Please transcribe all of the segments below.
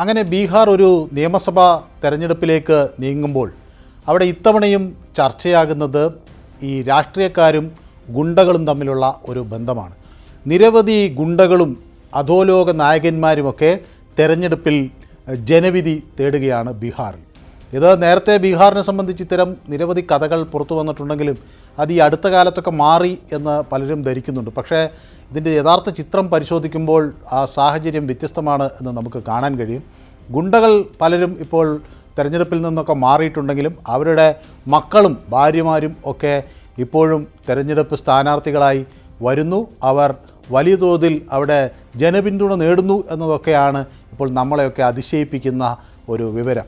അങ്ങനെ ബീഹാർ ഒരു നിയമസഭാ തെരഞ്ഞെടുപ്പിലേക്ക് നീങ്ങുമ്പോൾ അവിടെ ഇത്തവണയും ചർച്ചയാകുന്നത് ഈ രാഷ്ട്രീയക്കാരും ഗുണ്ടകളും തമ്മിലുള്ള ഒരു ബന്ധമാണ്. നിരവധി ഗുണ്ടകളും അധോലോക നായകന്മാരുമൊക്കെ തെരഞ്ഞെടുപ്പിൽ ജനവിധി തേടുകയാണ് ബീഹാറിൽ. ഇത് നേരത്തെ ബീഹാറിനെ സംബന്ധിച്ച് ഇത്തരം നിരവധി കഥകൾ പുറത്തു വന്നിട്ടുണ്ടെങ്കിലും അത് ഈ അടുത്ത കാലത്തൊക്കെ മാറി എന്ന് പലരും ധരിക്കുന്നുണ്ട്. പക്ഷേ ഇതിന്റെ യഥാർത്ഥ ചിത്രം പരിശോധിക്കുമ്പോൾ ആ സാഹചര്യം വ്യത്യസ്തമാണ് എന്ന് നമുക്ക് കാണാൻ കഴിയും. ഗുണ്ടകൾ പലരും ഇപ്പോൾ തെരഞ്ഞെടുപ്പിൽ നിന്നൊക്കെ മാറിയിട്ടുണ്ടെങ്കിലും അവരുടെ മക്കളും ഭാര്യമാരും ഒക്കെ ഇപ്പോഴും തെരഞ്ഞെടുപ്പ് സ്ഥാനാർത്ഥികളായി വരുന്നു. അവർ വലിയ തോതിൽ അവിടെ ജനപിന്തുണ നേടുന്നു എന്നതൊക്കെയാണ് ഇപ്പോൾ നമ്മളെയൊക്കെ അതിശയിപ്പിക്കുന്ന ഒരു വിവരം.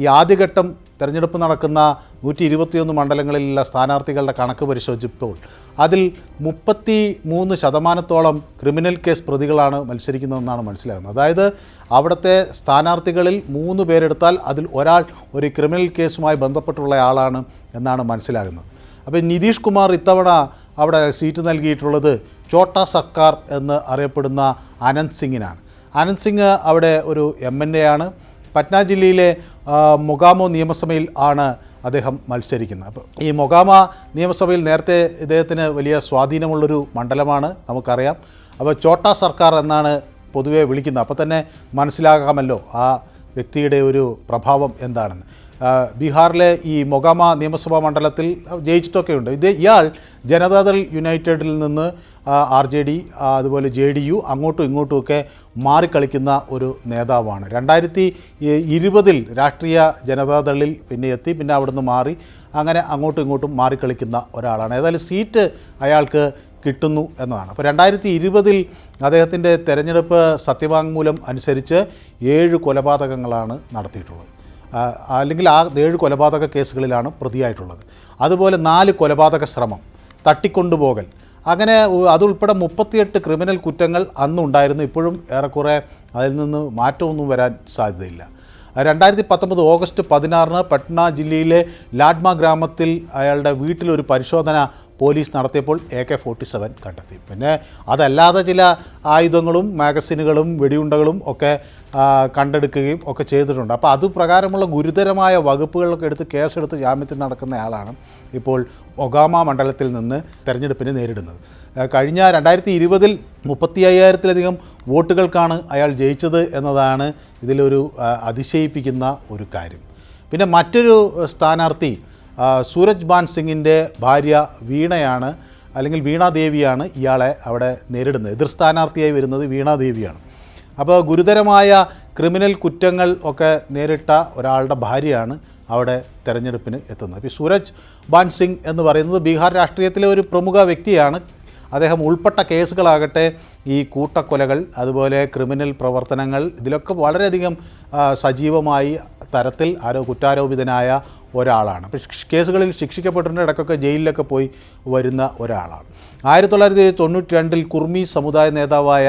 ഈ ആദ്യഘട്ടം തെരഞ്ഞെടുപ്പ് നടക്കുന്ന നൂറ്റി ഇരുപത്തിയൊന്ന് മണ്ഡലങ്ങളിലുള്ള സ്ഥാനാർത്ഥികളുടെ കണക്ക് പരിശോധിച്ചപ്പോൾ അതിൽ മുപ്പത്തി മൂന്ന് ശതമാനത്തോളം ക്രിമിനൽ കേസ് പ്രതികളാണ് മത്സരിക്കുന്നതെന്നാണ് മനസ്സിലാകുന്നത്. അതായത് അവിടുത്തെ സ്ഥാനാർത്ഥികളിൽ മൂന്ന് പേരെടുത്താൽ അതിൽ ഒരാൾ ഒരു ക്രിമിനൽ കേസുമായി ബന്ധപ്പെട്ടുള്ള ആളാണ് എന്നാണ് മനസ്സിലാകുന്നത്. അപ്പോൾ നിതീഷ് കുമാർ ഇത്തവണ അവിടെ സീറ്റ് നൽകിയിട്ടുള്ളത് ചോട്ടാ സർക്കാർ എന്ന് അറിയപ്പെടുന്ന അനന്ത് സിംഗിനാണ്. അനന്ത് സിംഗ് അവിടെ ഒരു എം എൻ എ ആണ്. പറ്റ്ന ജില്ലയിലെ മൊഗാമോ നിയമസഭയിൽ ആണ് അദ്ദേഹം മത്സരിക്കുന്നത്. അപ്പോൾ ഈ മൊഗാമ നിയമസഭയിൽ നേരത്തെ ഇദ്ദേഹത്തിന് വലിയ സ്വാധീനമുള്ളൊരു മണ്ഡലമാണ് നമുക്കറിയാം. അപ്പോൾ ചോട്ട സർക്കാർ എന്നാണ് പൊതുവെ വിളിക്കുന്നത്. അപ്പോൾ തന്നെ മനസ്സിലാകാമല്ലോ ആ വ്യക്തിയുടെ ഒരു പ്രഭാവം എന്താണെന്ന്. ബീഹാറിലെ ഈ മൊഗാമ നിയമസഭാ മണ്ഡലത്തിൽ ജയിച്ചിട്ടൊക്കെയുണ്ട്. ഇത് ഇയാൾ ജനതാദൾ യുണൈറ്റഡിൽ നിന്ന് ആർ ജെ ഡി അതുപോലെ ജെ ഡി യു അങ്ങോട്ടും ഇങ്ങോട്ടുമൊക്കെ മാറിക്കളിക്കുന്ന ഒരു നേതാവാണ്. രണ്ടായിരത്തി ഇരുപതിൽ രാഷ്ട്രീയ ജനതാദളിൽ പിന്നെ എത്തി പിന്നെ അവിടുന്ന് മാറി അങ്ങനെ അങ്ങോട്ടും ഇങ്ങോട്ടും മാറിക്കളിക്കുന്ന ഒരാളാണ്. ഏതായാലും സീറ്റ് അയാൾക്ക് കിട്ടുന്നു എന്നതാണ്. അപ്പോൾ രണ്ടായിരത്തി ഇരുപതിൽ അദ്ദേഹത്തിന്റെ തെരഞ്ഞെടുപ്പ് സത്യവാങ്മൂലം അനുസരിച്ച് ഏഴ് കൊലപാതകങ്ങളാണ് നടത്തിയിട്ടുള്ളത്. അല്ലെങ്കിൽ ആ ഏഴ് കൊലപാതക കേസുകളിലാണ് പ്രതിയായിട്ടുള്ളത്. അതുപോലെ നാല് കൊലപാതക ശ്രമം തട്ടിക്കൊണ്ടുപോകൽ. അങ്ങനെ അതുൾപ്പെടെ മുപ്പത്തിയെട്ട് ക്രിമിനൽ കുറ്റങ്ങൾ അന്നുണ്ടായിരുന്നു. ഇപ്പോഴും ഏറെക്കുറെ അതിൽ നിന്ന് മാറ്റമൊന്നും വരാൻ സാധ്യതയില്ല. രണ്ടായിരത്തി പത്തൊമ്പത് ഓഗസ്റ്റ് പതിനാറിന് പട്ന ജില്ലയിലെ ലാഡ്മ ഗ്രാമത്തിൽ അയാളുടെ വീട്ടിലൊരു പരിശോധന പോലീസ് നടത്തിയപ്പോൾ എ കെ ഫോർട്ടി സെവൻ കണ്ടെത്തി. പിന്നെ അതല്ലാതെ ചില ആയുധങ്ങളും മാഗസിനുകളും വെടിയുണ്ടകളും ഒക്കെ കണ്ടെടുക്കുകയും ഒക്കെ ചെയ്തിട്ടുണ്ട്. അപ്പോൾ അത് പ്രകാരമുള്ള ഗുരുതരമായ വകുപ്പുകളൊക്കെ എടുത്ത് കേസെടുത്ത് ജാമ്യത്തിൽ നടക്കുന്നയാളാണ് ഇപ്പോൾ ഒഗാമ മണ്ഡലത്തിൽ നിന്ന് തെരഞ്ഞെടുപ്പിനെ നേരിടുന്നത്. കഴിഞ്ഞ രണ്ടായിരത്തി ഇരുപതിൽ മുപ്പത്തി അയ്യായിരത്തിലധികം വോട്ടുകൾക്കാണ് അയാൾ ജയിച്ചത് എന്നതാണ് ഇതിലൊരു അതിശയിപ്പിക്കുന്ന ഒരു കാര്യം. പിന്നെ മറ്റൊരു സ്ഥാനാർത്ഥി സൂരജ് ബാൻ സിംഗിന്റെ ഭാര്യ വീണയാണ് അല്ലെങ്കിൽ വീണാദേവിയാണ് ഇയാളെ അവിടെ നേരിടുന്നത്. എതിർ സ്ഥാനാർത്ഥിയായി വരുന്നത് വീണാദേവിയാണ് അപ്പോൾ ഗുരുതരമായ ക്രിമിനൽ കുറ്റങ്ങൾ ഒക്കെ നേരിട്ട ഒരാളുടെ ഭാര്യയാണ് അവിടെ തെരഞ്ഞെടുപ്പിന് എത്തുന്നത്. അപ്പോൾ സൂരജ് ബാൻ സിംഗ് എന്ന് പറയുന്നത് ബീഹാർ രാഷ്ട്രീയത്തിലെ ഒരു പ്രമുഖ വ്യക്തിയാണ്. അദ്ദേഹം ഉൾപ്പെട്ട കേസുകളാകട്ടെ ഈ കൂട്ടക്കൊലകൾ അതുപോലെ ക്രിമിനൽ പ്രവർത്തനങ്ങൾ ഇതിലൊക്കെ വളരെയധികം സജീവമായി തരത്തിൽ ആരോ കുറ്റാരോപിതനായ ഒരാളാണ്. കേസുകളിൽ ശിക്ഷിക്കപ്പെട്ടിട്ടുണ്ട് ഇടയ്ക്കൊക്കെ ജയിലിലൊക്കെ പോയി വരുന്ന ഒരാളാണ്. ആയിരത്തി തൊള്ളായിരത്തി തൊണ്ണൂറ്റി രണ്ടിൽ കുർമി സമുദായ നേതാവായ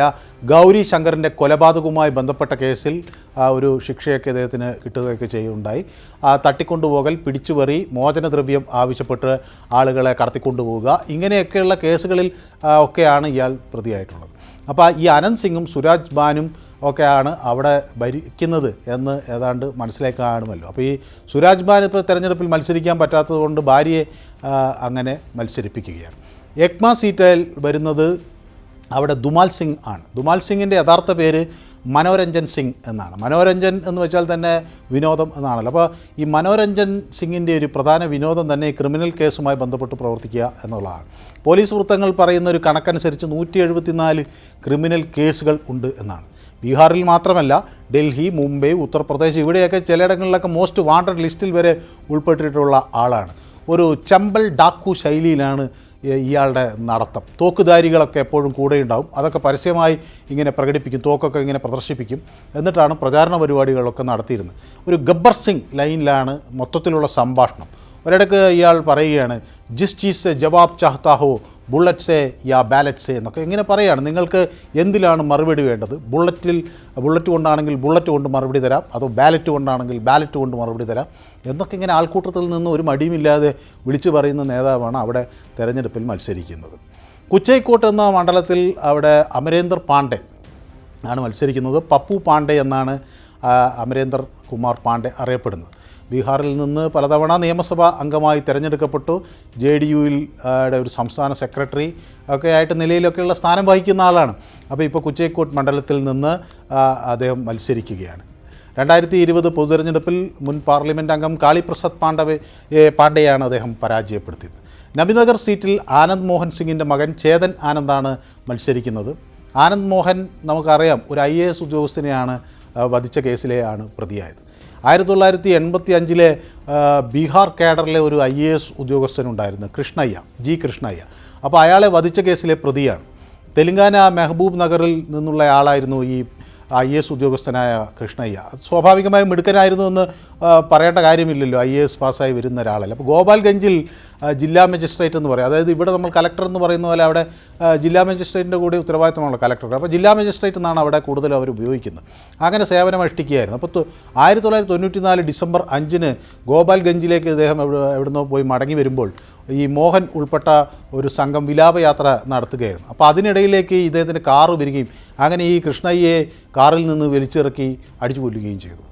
ഗൗരി ശങ്കറിന്റെ കൊലപാതകവുമായി ബന്ധപ്പെട്ട കേസിൽ ഒരു ശിക്ഷയൊക്കെ അദ്ദേഹത്തിന് കിട്ടുകയൊക്കെ ചെയ്യുകയുണ്ടായി. തട്ടിക്കൊണ്ടുപോകൽ പിടിച്ചുപറി മോചനദ്രവ്യം ആവശ്യപ്പെട്ട് ആളുകളെ കടത്തിക്കൊണ്ടുപോവുക ഇങ്ങനെയൊക്കെയുള്ള കേസുകളിൽ ഒക്കെയാണ് ഇയാൾ പ്രതിയായിട്ടുള്ളത്. അപ്പോൾ ഈ അനന്ത് സിംഗും സുരാജ് ബാനും ഒക്കെയാണ് അവിടെ ഭരിക്കുന്നത് എന്ന് ഏതാണ്ട് മനസ്സിലേക്ക് കാണുമല്ലോ. അപ്പോൾ ഈ സുരാജ് ബാൻ ഇപ്പോൾ തിരഞ്ഞെടുപ്പിൽ മത്സരിക്കാൻ പറ്റാത്തത് കൊണ്ട് ഭാര്യയെ അങ്ങനെ മത്സരിപ്പിക്കുകയാണ്. എക്മ സീറ്റയിൽ വരുന്നത് അവിടെ ദുമാൽ സിംഗ് ആണ്. ദുമാൽ സിംഗിന്റെ യഥാർത്ഥ പേര് മനോരഞ്ജൻ സിംഗ് എന്നാണ്. മനോരഞ്ജൻ എന്ന് വെച്ചാൽ തന്നെ വിനോദം എന്നാണല്ലോ. അപ്പോൾ ഈ മനോരഞ്ജൻ സിംഗിന്റെ ഒരു പ്രധാന വിനോദം തന്നെ ക്രിമിനൽ കേസുമായി ബന്ധപ്പെട്ട് പ്രവർത്തിക്കുക എന്നുള്ളതാണ്. പോലീസ് വൃത്തങ്ങൾ പറയുന്ന ഒരു കണക്കനുസരിച്ച് നൂറ്റി എഴുപത്തിനാല് ക്രിമിനൽ കേസുകൾ ഉണ്ട് എന്നാണ്. ബീഹാറിൽ മാത്രമല്ല ഡൽഹി മുംബൈ ഉത്തർപ്രദേശ് ഇവിടെയൊക്കെ ചിലയിടങ്ങളിലൊക്കെ മോസ്റ്റ് വാണ്ടഡ് ലിസ്റ്റിൽ വരെ ഉൾപ്പെട്ടിട്ടുള്ള ആളാണ്. ഒരു ചമ്പൽ ഡാക്കു ശൈലിയിലാണ് ഇയാളുടെ നടത്തം. തോക്കുധാരികളൊക്കെ എപ്പോഴും കൂടെ ഉണ്ടാവും അതൊക്കെ പരസ്യമായി ഇങ്ങനെ പ്രകടിപ്പിക്കും തോക്കൊക്കെ ഇങ്ങനെ പ്രദർശിപ്പിക്കും. എന്നിട്ടാണ് പ്രചാരണ പരിപാടികളൊക്കെ നടത്തിയിരുന്നത്. ഒരു ഗബ്ബർ സിംഗ് ലൈനിലാണ് മൊത്തത്തിലുള്ള സംഭാഷണം. ഒരിടക്ക് ഇയാൾ പറയുകയാണ് ജിസ് ചീസ് ജവാബ് ചാഹ്താ ഹോ ബുള്ളറ്റ്സേ യാ ബാലറ്റ്സേ എന്നൊക്കെ ഇങ്ങനെ പറയുകയാണ് നിങ്ങൾക്ക് എന്തിലാണ് മറുപടി വേണ്ടത്? ബുള്ളറ്റിൽ ബുള്ളറ്റ് കൊണ്ടാണെങ്കിൽ ബുള്ളറ്റ് കൊണ്ട് മറുപടി തരാം അതോ ബാലറ്റ് കൊണ്ടാണെങ്കിൽ ബാലറ്റ് കൊണ്ട് മറുപടി തരാം എന്നൊക്കെ ഇങ്ങനെ ആൾക്കൂട്ടത്തിൽ നിന്ന് ഒരു മടിയുമില്ലാതെ വിളിച്ചു പറയുന്ന നേതാവാണ് അവിടെ തെരഞ്ഞെടുപ്പിൽ മത്സരിക്കുന്നത്. കുച്ചൈക്കോട്ട് എന്ന മണ്ഡലത്തിൽ അവിടെ അമരേന്ദർ പാണ്ഡെ ആണ് മത്സരിക്കുന്നത്. പപ്പു പാണ്ഡെ എന്നാണ് അമരേന്ദർ കുമാർ പാണ്ഡെ അറിയപ്പെടുന്നത്. ബീഹാറിൽ നിന്ന് പലതവണ നിയമസഭാ അംഗമായി തിരഞ്ഞെടുക്കപ്പെട്ടു. ജെ ഡി യുയിൽ ഒരു സംസ്ഥാന സെക്രട്ടറി ഒക്കെ ആയിട്ട് നിലയിലൊക്കെയുള്ള സ്ഥാനം വഹിക്കുന്ന ആളാണ്. അപ്പോൾ ഇപ്പോൾ കുച്ചേക്കോട്ട് മണ്ഡലത്തിൽ നിന്ന് അദ്ദേഹം മത്സരിക്കുകയാണ്. രണ്ടായിരത്തി ഇരുപത് പൊതുതെരഞ്ഞെടുപ്പിൽ മുൻ പാർലമെന്റ് അംഗം കാളിപ്രസാദ് പാണ്ഡവെ ഏ, പാണ്ഡെയാണ് അദ്ദേഹം പരാജയപ്പെടുത്തിയത്. നബിനഗർ സീറ്റിൽ ആനന്ദ് മോഹൻ സിംഗിന്റെ മകൻ ചേതൻ ആനന്ദാണ് മത്സരിക്കുന്നത്. ആനന്ദ് മോഹൻ നമുക്കറിയാം ഒരു ഐ എ എസ് ഉദ്യോഗസ്ഥനെയാണ് വധിച്ച കേസിലെയാണ് പ്രതിയായത്. ആയിരത്തി തൊള്ളായിരത്തി എൺപത്തി അഞ്ചിലെ ബീഹാർ കേഡറിലെ ഒരു ഐ എ എസ് ഉദ്യോഗസ്ഥനുണ്ടായിരുന്നു കൃഷ്ണയ്യ ജി കൃഷ്ണയ്യ. അപ്പോൾ അയാളെ വധിച്ച കേസിലെ പ്രതിയാണ്. തെലങ്കാന മെഹബൂബ് നഗറിൽ നിന്നുള്ള ആളായിരുന്നു ഈ ഐ എസ് ഉദ്യോഗസ്ഥനായ കൃഷ്ണയ്യ. സ്വാഭാവികമായും മിടുക്കനായിരുന്നു എന്ന് പറയേണ്ട കാര്യമില്ലല്ലോ ഐ എ എസ് പാസ്സായി വരുന്ന ഒരാളല്ല. അപ്പോൾ ഗോപാൽഗഞ്ചിൽ ജില്ലാ മജിസ്ട്രേറ്റ് എന്ന് പറയും. അതായത് ഇവിടെ നമ്മൾ കലക്ടർ എന്ന് പറയുന്ന പോലെ അവിടെ ജില്ലാ മജിസ്ട്രേറ്റിന്റെ കൂടി ഉത്തരവാദിത്തമാണല്ലോ കലക്ടർ. അപ്പോൾ ജില്ലാ മജിസ്ട്രേറ്റ് എന്നാണ് അവിടെ കൂടുതൽ അവർ ഉപയോഗിക്കുന്നത്. അങ്ങനെ സേവനം അനുഷ്ഠിക്കുകയായിരുന്നു. അപ്പോൾ ആയിരത്തി തൊള്ളായിരത്തി തൊണ്ണൂറ്റി നാല് ഡിസംബർ അഞ്ചിന് ഗോപാൽഗഞ്ചിലേക്ക് ഇദ്ദേഹം എവിടെ എവിടുന്നോ പോയി മടങ്ങി വരുമ്പോൾ ഈ മോഹൻ ഉൾപ്പെട്ട ഒരു സംഘം വിലാപയാത്ര നടത്തുകയായിരുന്നു. അപ്പോൾ അതിനിടയിലേക്ക് ഇദ്ദേഹത്തിന്റെ കാറ് വരികയും അങ്ങനെ ഈ കൃഷ്ണയ്യെ കാറിൽ നിന്ന് വലിച്ചിറക്കി അടിച്ചു കൊല്ലുകയും ചെയ്തു.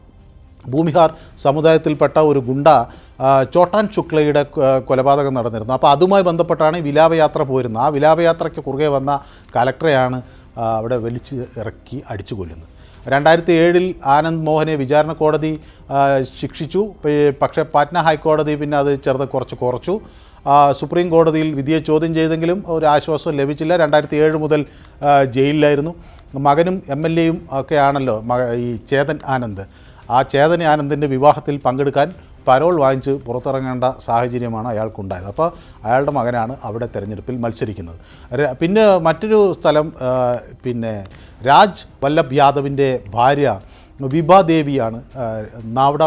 ഭൂമിഹാർ സമുദായത്തിൽപ്പെട്ട ഒരു ഗുണ്ട ചോട്ടാൻ ശുക്ലയുടെ കൊലപാതകം നടന്നിരുന്നു. അപ്പോൾ അതുമായി ബന്ധപ്പെട്ടാണ് ഈ വിലാപയാത്ര പോയിരുന്നത് ആ വിലാപയാത്രയ്ക്ക് കുറുകെ വന്ന കലക്ടറെയാണ് അവിടെ വലിച്ച് ഇറക്കി അടിച്ചു കൊല്ലുന്നത്. രണ്ടായിരത്തി ഏഴിൽ ആനന്ദ് മോഹനെ വിചാരണ കോടതി ശിക്ഷിച്ചു. പക്ഷേ പാറ്റ്ന ഹൈക്കോടതി പിന്നെ അത് ചെറുത് കുറച്ച് കുറച്ചു. സുപ്രീം കോടതിയിൽ വിധിയെ ചോദ്യം ചെയ്തെങ്കിലും ഒരു ആശ്വാസം ലഭിച്ചില്ല. രണ്ടായിരത്തി ഏഴ് മുതൽ ജയിലിലായിരുന്നു. മകനും എം എൽ എയും ഒക്കെ ആണല്ലോ മക ഈ ചേതൻ ആനന്ദ്. ആ ചേതൻ ആനന്ദിന്റെ വിവാഹത്തിൽ പങ്കെടുക്കാൻ പരോൾ വാങ്ങിച്ച് പുറത്തിറങ്ങേണ്ട സാഹചര്യമാണ് അയാൾക്കുണ്ടായത്. അപ്പോൾ അയാളുടെ മകനാണ് അവിടെ തിരഞ്ഞെടുപ്പിൽ മത്സരിക്കുന്നത്. പിന്നെ മറ്റൊരു സ്ഥലം പിന്നെ രാജ് വല്ലഭ് യാദവിന്റെ ഭാര്യ വിഭാദേവിയാണ് ആ, നാവഡ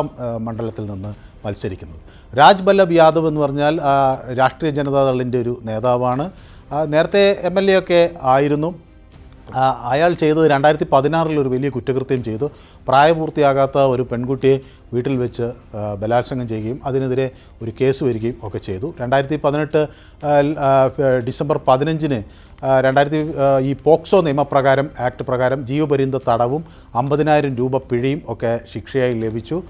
മണ്ഡലത്തിൽ നിന്ന് മത്സരിക്കുന്നത്. രാജ് വല്ലഭ് യാദവ് എന്ന് പറഞ്ഞാൽ രാഷ്ട്രീയ ജനതാദളിന്റെ ഒരു നേതാവാണ്. നേരത്തെ എം എൽ എ ഒക്കെ ആയിരുന്നു. അയാൾ ചെയ്തത് രണ്ടായിരത്തി പതിനാറിൽ ഒരു വലിയ കുറ്റകൃത്യം ചെയ്തു. പ്രായപൂർത്തിയാകാത്ത ഒരു പെൺകുട്ടിയെ വീട്ടിൽ വെച്ച് ബലാത്സംഗം ചെയ്യുകയും അതിനെതിരെ ഒരു കേസ് വരികയും ഒക്കെ ചെയ്തു. രണ്ടായിരത്തി പതിനെട്ട് ഡിസംബർ പതിനഞ്ചിന് രണ്ടായിരത്തി ഈ പോക്സോ നിയമപ്രകാരം ആക്ട് പ്രകാരം ജീവപര്യന്ത തടവും അമ്പതിനായിരം രൂപ പിഴയും ഒക്കെ ശിക്ഷയായി ലഭിച്ചു.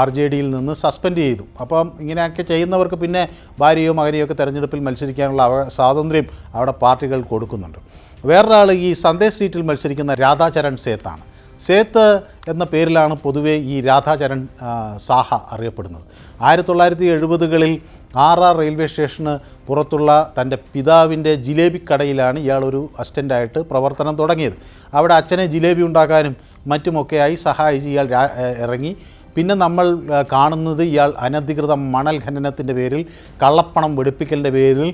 ആർ ജെ ഡിയിൽ നിന്ന് സസ്പെൻഡ് ചെയ്തു. അപ്പം ഇങ്ങനെയൊക്കെ ചെയ്യുന്നവർക്ക് പിന്നെ ഭാര്യയോ മകനെയോ ഒക്കെ തെരഞ്ഞെടുപ്പിൽ മത്സരിക്കാനുള്ള സ്വാതന്ത്ര്യം അവിടെ പാർട്ടികൾ കൊടുക്കുന്നുണ്ട്. വേറൊരാൾ ഈ സന്ദേശ് സീറ്റിൽ മത്സരിക്കുന്ന രാധാചരൺ സേത്താണ്. സേത്ത് എന്ന പേരിലാണ് പൊതുവെ ഈ രാധാചരൺ സാഹ അറിയപ്പെടുന്നത്. ആയിരത്തി തൊള്ളായിരത്തി എഴുപതുകളിൽ ആർ ആർ റെയിൽവേ സ്റ്റേഷന് പുറത്തുള്ള തന്റെ പിതാവിന്റെ ജിലേബി കടയിലാണ് ഇയാളൊരു അസിസ്റ്റന്റായിട്ട് പ്രവർത്തനം തുടങ്ങിയത്. അവിടെ അച്ഛനെ ജിലേബി ഉണ്ടാക്കാനും മറ്റുമൊക്കെയായി സഹായിച്ച് ഇയാൾ ഇറങ്ങി. പിന്നെ നമ്മൾ കാണുന്നത് ഇയാൾ അനധികൃത മണൽ ഖനനത്തിന്റെ പേരിൽ കള്ളപ്പണം വെളുപ്പിക്കലിന്റെ പേരിൽ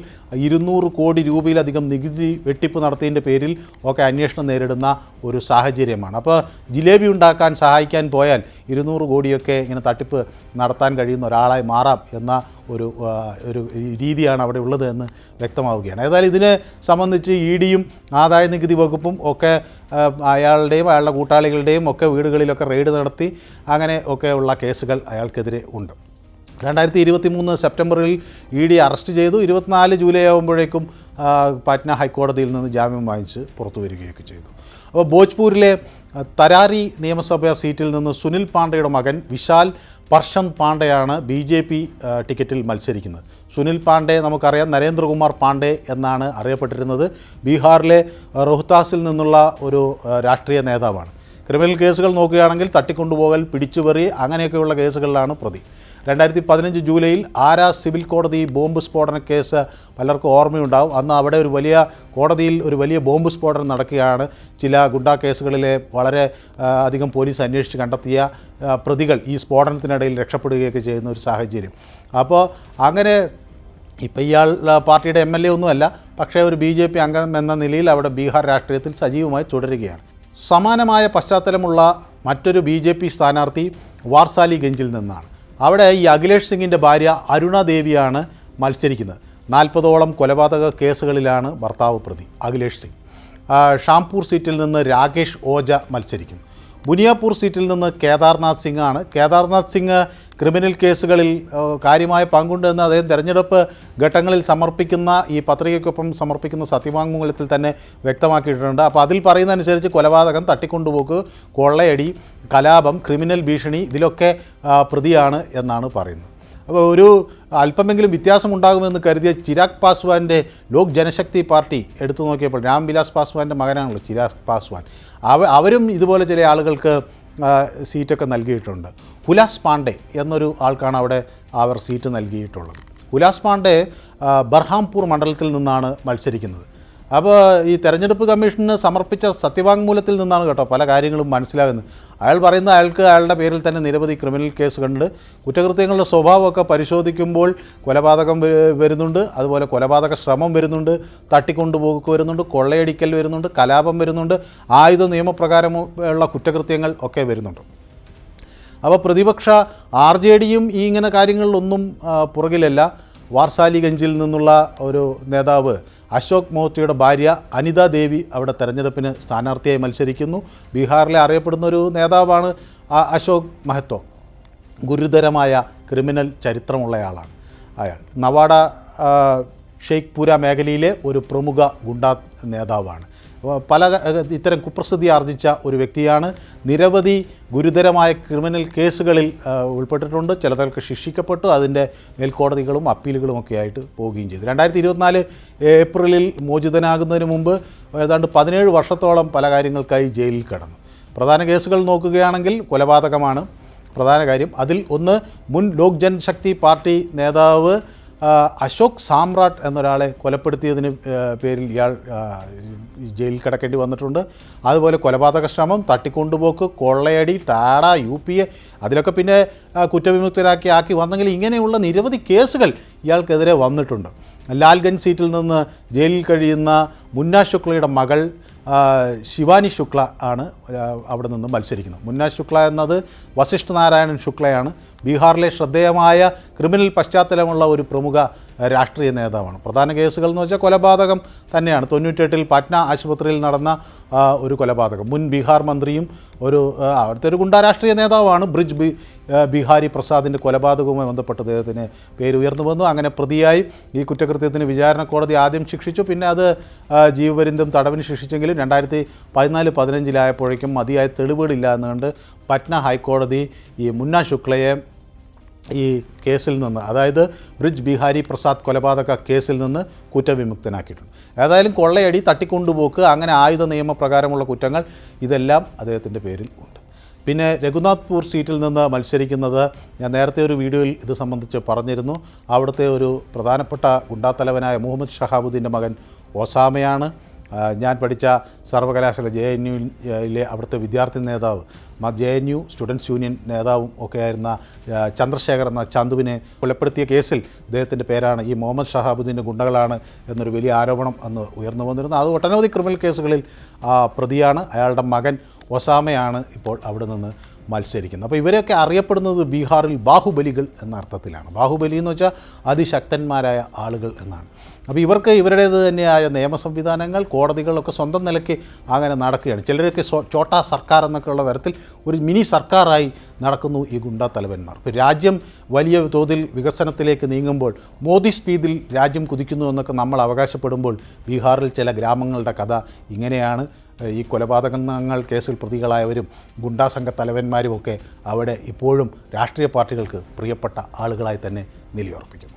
ഇരുന്നൂറ് കോടി രൂപയിലധികം നികുതി വെട്ടിപ്പ് നടത്തിയതിന്റെ പേരിൽ ഒക്കെ അന്വേഷണം നേരിടുന്ന ഒരു സാഹചര്യമാണ്. അപ്പോൾ ജിലേബി ഉണ്ടാക്കാൻ സഹായിക്കാൻ പോയാൽ ഇരുന്നൂറ് കോടിയൊക്കെ ഇങ്ങനെ തട്ടിപ്പ് നടത്താൻ കഴിയുന്ന ഒരാളായി മാറാം എന്ന ഒരു ഒരു രീതിയാണ് അവിടെ ഉള്ളത് എന്ന് വ്യക്തമാവുകയാണ്. ഏതായാലും ഇതിനെ സംബന്ധിച്ച് ഇ ഡിയും ആദായ നികുതി വകുപ്പും ഒക്കെ അയാളുടെയും അയാളുടെ കൂട്ടാളികളുടെയും ഒക്കെ വീടുകളിലൊക്കെ റെയ്ഡ് നടത്തി അങ്ങനെ ഒക്കെ ഉള്ള കേസുകൾ അയാൾക്കെതിരെ ഉണ്ട്. രണ്ടായിരത്തി ഇരുപത്തി മൂന്ന് സെപ്റ്റംബറിൽ ഇ ഡി അറസ്റ്റ് ചെയ്തു. ഇരുപത്തിനാല് ജൂലൈ ആകുമ്പോഴേക്കും പാറ്റ്ന ഹൈക്കോടതിയിൽ നിന്ന് ജാമ്യം വാങ്ങിച്ച് പുറത്തു വരികയൊക്കെ ചെയ്തു. അപ്പോൾ ഭോജ്പൂരിലെ തരാരി നിയമസഭാ സീറ്റിൽ നിന്ന് സുനിൽ പാണ്ഡയുടെ മകൻ വിശാൽ പർഷന്ത് പാണ്ഡെയാണ് ബി ജെ പി ടിക്കറ്റിൽ മത്സരിക്കുന്നത്. സുനിൽ പാണ്ഡെ നമുക്കറിയാം നരേന്ദ്രകുമാർ പാണ്ഡെ എന്നാണ് അറിയപ്പെട്ടിരുന്നത്. ബീഹാറിലെ റോഹ്താസിൽ നിന്നുള്ള ഒരു രാഷ്ട്രീയ നേതാവാണ്. ക്രിമിനൽ കേസുകൾ നോക്കുകയാണെങ്കിൽ തട്ടിക്കൊണ്ടുപോകൽ പിടിച്ചുപറി അങ്ങനെയൊക്കെയുള്ള കേസുകളിലാണ് പ്രതി. രണ്ടായിരത്തി പതിനഞ്ച് ജൂലൈയിൽ ആരാ സിവിൽ കോടതി ബോംബ് സ്ഫോടന കേസ് പലർക്കും ഓർമ്മയുണ്ടാവും. അന്ന് അവിടെ ഒരു വലിയ കോടതിയിൽ ഒരു വലിയ ബോംബ് സ്ഫോടനം നടക്കുകയാണ്. ചില ഗുണ്ടാ കേസുകളിലെ വളരെ അധികം പോലീസ് അന്വേഷിച്ച് കണ്ടെത്തിയ പ്രതികൾ ഈ സ്ഫോടനത്തിനിടയിൽ രക്ഷപ്പെടുകയൊക്കെ ചെയ്യുന്ന ഒരു സാഹചര്യം. അപ്പോൾ അങ്ങനെ ഇപ്പം ഇയാൾ പാർട്ടിയുടെ എം എൽ എ ഒന്നുമല്ല പക്ഷേ ഒരു ബി ജെ പി അംഗം എന്ന നിലയിൽ അവിടെ ബീഹാർ രാഷ്ട്രീയത്തിൽ സജീവമായി തുടരുകയാണ്. സമാനമായ പശ്ചാത്തലമുള്ള മറ്റൊരു ബി ജെ പി സ്ഥാനാർത്ഥി വാർസാലിഗഞ്ചിൽ നിന്നാണ്. അവിടെ ഈ അഖിലേഷ് സിംഗിന്റെ ഭാര്യ അരുണ ദേവിയാണ് മത്സരിക്കുന്നത്. നാൽപ്പതോളം കൊലപാതക കേസുകളിലാണ് ഭർത്താവ് പ്രതി അഖിലേഷ് സിംഗ്. ഷാംപൂർ സീറ്റിൽ നിന്ന് രാകേഷ് ഓജ മത്സരിക്കുന്നു. ബുനിയാപൂർ സീറ്റിൽ നിന്ന് കേദാർനാഥ് സിംഗ് ആണ് കേദാർനാഥ് സിംഗ് ക്രിമിനൽ കേസുകളിൽ കാര്യമായ പങ്കുണ്ടെന്ന് അദ്ദേഹം തെരഞ്ഞെടുപ്പ് ഘട്ടങ്ങളിൽ സമർപ്പിക്കുന്ന ഈ പത്രികയ്ക്കൊപ്പം സമർപ്പിക്കുന്ന സത്യവാങ്മൂലത്തിൽ തന്നെ വ്യക്തമാക്കിയിട്ടുണ്ട്. അപ്പോൾ അതിൽ പറയുന്നതനുസരിച്ച് കൊലപാതകം തട്ടിക്കൊണ്ടുപോക്ക് കൊള്ളയടി കലാപം ക്രിമിനൽ ഭീഷണി ഇതിലൊക്കെ പ്രതിയാണ് എന്നാണ് പറയുന്നത്. അപ്പോൾ ഒരു അല്പമെങ്കിലും വ്യത്യാസമുണ്ടാകുമെന്ന് കരുതിയ ചിരാഗ് പാസ്വാന്റെ ലോക് ജനശക്തി പാർട്ടി എടുത്തു നോക്കിയപ്പോൾ രാംവിലാസ് പാസ്വാന്റെ മകനാണല്ലോ ചിരാഗ് പാസ്വാൻ. അവ അവരും ഇതുപോലെ ചില ആളുകൾക്ക് സീറ്റൊക്കെ നൽകിയിട്ടുണ്ട്. ഹുലാസ് പാണ്ഡെ എന്നൊരു ആൾക്കാണ് അവിടെ അവർ സീറ്റ് നൽകിയിട്ടുള്ളത്. ഉലാസ് പാണ്ഡെ ബർഹാംപൂർ മണ്ഡലത്തിൽ നിന്നാണ് മത്സരിക്കുന്നത്. അപ്പോൾ ഈ തെരഞ്ഞെടുപ്പ് കമ്മീഷന് സമർപ്പിച്ച സത്യവാങ്മൂലത്തിൽ നിന്നാണ് കേട്ടോ പല കാര്യങ്ങളും മനസ്സിലാകുന്നത്. അയാൾ പറയുന്ന അയാൾക്ക് അയാളുടെ പേരിൽ തന്നെ നിരവധി ക്രിമിനൽ കേസുകളുണ്ട് കുറ്റകൃത്യങ്ങളുടെ സ്വഭാവമൊക്കെ പരിശോധിക്കുമ്പോൾ കൊലപാതകം വരുന്നുണ്ട്. അതുപോലെ കൊലപാതക ശ്രമം വരുന്നുണ്ട്. തട്ടിക്കൊണ്ടുപോക്ക് വരുന്നുണ്ട്. കൊള്ളയടിക്കൽ വരുന്നുണ്ട്. കലാപം വരുന്നുണ്ട്. ആയുധ നിയമപ്രകാരമുള്ള കുറ്റകൃത്യങ്ങൾ ഒക്കെ വരുന്നുണ്ട്. അപ്പോൾ പ്രതിപക്ഷ ആർ ജെ ഡിയും ഈ ഇങ്ങനെ കാര്യങ്ങളിലൊന്നും പുറകിലല്ല. വാർസാലിഗഞ്ചിൽ നിന്നുള്ള ഒരു നേതാവ് അശോക് മോഹത്തിയുടെ ഭാര്യ അനിത ദേവി അവിടെ തെരഞ്ഞെടുപ്പിന് സ്ഥാനാർത്ഥിയായി മത്സരിക്കുന്നു. ബീഹാറിലെ അറിയപ്പെടുന്ന ഒരു നേതാവാണ് അശോക് മഹത്തോ. ഗുരുതരമായ ക്രിമിനൽ ചരിത്രമുള്ളയാളാണ് അയാൾ. നവാഡ ഷെയ്ഖ്പുര മേഖലയിലെ ഒരു പ്രമുഖ ഗുണ്ടാ നേതാവാണ്. പല ഇത്തരം കുപ്രസിദ്ധി ആർജിച്ച ഒരു വ്യക്തിയാണ്. നിരവധി ഗുരുതരമായ ക്രിമിനൽ കേസുകളിൽ ഉൾപ്പെട്ടിട്ടുണ്ട്. ചിലതൊക്കെ ശിക്ഷിക്കപ്പെട്ടു. അതിന്റെ മേൽക്കോടതികളും അപ്പീലുകളും ഒക്കെ ആയിട്ട് പോവുകയും ചെയ്തു. രണ്ടായിരത്തി ഇരുപത്തിനാല് ഏപ്രിലിൽ മോചിതനാകുന്നതിന് മുമ്പ് ഏതാണ്ട് പതിനേഴ് വർഷത്തോളം പല കാര്യങ്ങൾക്കായി ജയിലിൽ കിടന്നു. പ്രധാന കേസുകൾ നോക്കുകയാണെങ്കിൽ കൊലപാതകമാണ് പ്രധാന കാര്യം. അതിൽ ഒന്ന് മുൻ ലോക് ജനശക്തി പാർട്ടി നേതാവ് അശോക് സാമ്രാട്ട് എന്നൊരാളെ കൊലപ്പെടുത്തിയതിന് പേരിൽ ഇയാൾ ജയിലിൽ കിടക്കേണ്ടി വന്നിട്ടുണ്ട്. അതുപോലെ കൊലപാതക ശ്രമം തട്ടിക്കൊണ്ടുപോക്ക് കൊള്ളയടി ടാഡ യു പി എ അതിലൊക്കെ പിന്നെ കുറ്റവിമുക്തരാക്കി ആക്കി വന്നെങ്കിൽ ഇങ്ങനെയുള്ള നിരവധി കേസുകൾ ഇയാൾക്കെതിരെ വന്നിട്ടുണ്ട്. ലാൽഗഞ്ച് സീറ്റിൽ നിന്ന് ജയിലിൽ കഴിയുന്ന മുന്ന ശുക്ലയുടെ മകൾ ശിവാനി ശുക്ല ആണ് അവിടെ നിന്ന് മത്സരിക്കുന്നത്. മുന്ന ശുക്ല എന്നത് വസിഷ്ഠ നാരായണൻ ശുക്ലയാണ്. ബീഹാറിലെ ശ്രദ്ധേയമായ ക്രിമിനൽ പശ്ചാത്തലമുള്ള ഒരു പ്രമുഖ രാഷ്ട്രീയ നേതാവാണ്. പ്രധാന കേസുകൾ എന്ന് വെച്ചാൽ കൊലപാതകം തന്നെയാണ്. തൊണ്ണൂറ്റെട്ടിൽ പാറ്റ്ന ആശുപത്രിയിൽ നടന്ന ഒരു കൊലപാതകം. മുൻ ബീഹാർ മന്ത്രിയും ഒരു അവിടുത്തെ ഒരു ഗുണ്ടാ രാഷ്ട്രീയ നേതാവാണ് ബ്രിജ് ബി ബിഹാരി പ്രസാദിന്റെ കൊലപാതകവുമായി ബന്ധപ്പെട്ട് അദ്ദേഹത്തിന് പേര് ഉയർന്നു വന്നു. അങ്ങനെ പ്രതിയായി ഈ കുറ്റകൃത്യത്തിന് വിചാരണ കോടതി ആദ്യം ശിക്ഷിച്ചു. പിന്നെ അത് ജീവപര്യന്തം തടവിന് ശിക്ഷിച്ചെങ്കിലും രണ്ടായിരത്തി പതിനാല് പതിനഞ്ചിലായപ്പോഴേക്കും മതിയായ തെളിവുകളില്ല എന്നുകൊണ്ട് പറ്റ്ന ഹൈക്കോടതി ഈ മുന്ന ശുക്ലയെ ഈ കേസിൽ നിന്ന് അതായത് ബ്രിജ് ബിഹാരി പ്രസാദ് കൊലപാതക കേസിൽ നിന്ന് കുറ്റവിമുക്തനാക്കിയിട്ടുണ്ട്. ഏതായാലും കൊള്ളയടി തട്ടിക്കൊണ്ടുപോക്ക് അങ്ങനെ ആയുധ നിയമപ്രകാരമുള്ള കുറ്റങ്ങൾ ഇതെല്ലാം അദ്ദേഹത്തിന്റെ പേരിൽ ഉണ്ട്. പിന്നെ രഘുനാഥ്പൂർ സീറ്റിൽ നിന്ന് മത്സരിക്കുന്നത് ഞാൻ നേരത്തെ ഒരു വീഡിയോയിൽ ഇത് സംബന്ധിച്ച് പറഞ്ഞിരുന്നു. അവിടുത്തെ ഒരു പ്രധാനപ്പെട്ട ഗുണ്ടാത്തലവനായ മുഹമ്മദ് ഷഹാബുദ്ദീന്റെ മകൻ ഒസാമയാണ് ഞാൻ പഠിച്ച സർവകലാശാല ജെ എൻ യുയിലെ അവിടുത്തെ വിദ്യാർത്ഥി നേതാവ് J N U students union നേതാവും ഒക്കെ ആയിരുന്ന ചന്ദ്രശേഖർ എന്ന ചന്തുവിനെ കൊലപ്പെടുത്തിയ കേസിൽ ഇദ്ദേഹത്തിന്റെ പേരാണ് ഈ മുഹമ്മദ് ഷഹാബുദ്ദീന്റെ ഗുണ്ടകളാണ് എന്നൊരു വലിയ ആരോപണം അന്ന് ഉയർന്നു വന്നിരുന്നു. അത് ഒട്ടനവധി ക്രിമിനൽ കേസുകളിൽ പ്രതിയാണ്. അയാളുടെ മകൻ ഒസാമയാണ് ഇപ്പോൾ അവിടെ നിന്ന് മത്സരിക്കുന്നത്. അപ്പോൾ ഇവരെയൊക്കെ അറിയപ്പെടുന്നത് ബീഹാറിൽ ബാഹുബലികൾ എന്ന അർത്ഥത്തിലാണ്. ബാഹുബലി എന്ന് വെച്ചാൽ അതിശക്തന്മാരായ ആളുകൾ എന്നാണ്. അപ്പോൾ ഇവർക്ക് ഇവരുടേത് തന്നെയായ നിയമ സംവിധാനങ്ങൾ കോടതികളൊക്കെ സ്വന്തം നിലയ്ക്ക് അങ്ങനെ നടക്കുകയാണ്. ചിലരൊക്കെ ചോട്ടാ സർക്കാർ എന്നൊക്കെയുള്ള തരത്തിൽ ഒരു മിനി സർക്കാരായി നടക്കുന്നു ഈ ഗുണ്ടാ തലവന്മാർ. ഇപ്പോൾ രാജ്യം വലിയ തോതിൽ വികസനത്തിലേക്ക് നീങ്ങുമ്പോൾ മോദി സ്പീഡിൽ രാജ്യം കുതിക്കുന്നു എന്നൊക്കെ നമ്മൾ അവകാശപ്പെടുമ്പോൾ ബീഹാറിൽ ചില ഗ്രാമങ്ങളുടെ കഥ ഇങ്ങനെയാണ്. ഈ കൊലപാതകങ്ങൾ കേസിൽ പ്രതികളായവരും ഗുണ്ടാസംഘ തലവന്മാരുമൊക്കെ അവിടെ ഇപ്പോഴും രാഷ്ട്രീയ പാർട്ടികൾക്ക് പ്രിയപ്പെട്ട ആളുകളായി തന്നെ നിലയുറപ്പിക്കുന്നു.